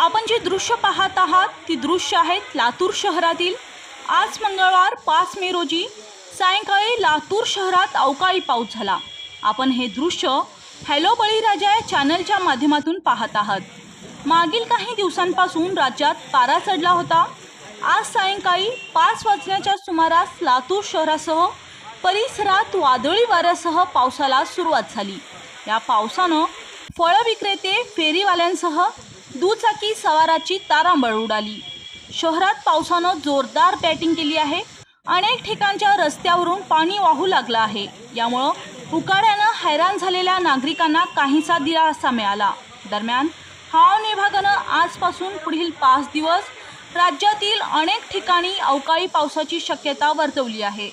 आपण जी दृश्य पाहत आहात ती दृश्य आहेत लातूर शहरातील. आज मंगळवार पाच मे रोजी सायंकाळी लातूर शहरात अवकाळी पाऊस झाला. आपण हे दृश्य हॅलो बळीराजा या चॅनलच्या माध्यमातून पाहत आहात. मागील काही दिवसांपासून राज्यात पारा चढला होता. आज सायंकाळी पाच वाजण्याच्या सुमारास लातूर शहरासह परिसरात वादळी वाऱ्यासह पावसाला सुरुवात झाली. या पावसानं फळं विक्रेते फेरीवाल्यांसह दुचाकी सवाराची तारांबळ उडाली. शहरात पावसानं जोरदार बॅटिंग केली आहे. अनेक ठिकाणच्या रस्त्यावरून पाणी वाहू लागलं आहे. यामुळं उकाड्यानं हैराण झालेल्या नागरिकांना काहीसा दिलासा मिळाला. दरम्यान हवामान विभागानं आजपासून पुढील पाच दिवस राज्यातील अनेक ठिकाणी अवकाळी पावसाची शक्यता वर्तवली आहे.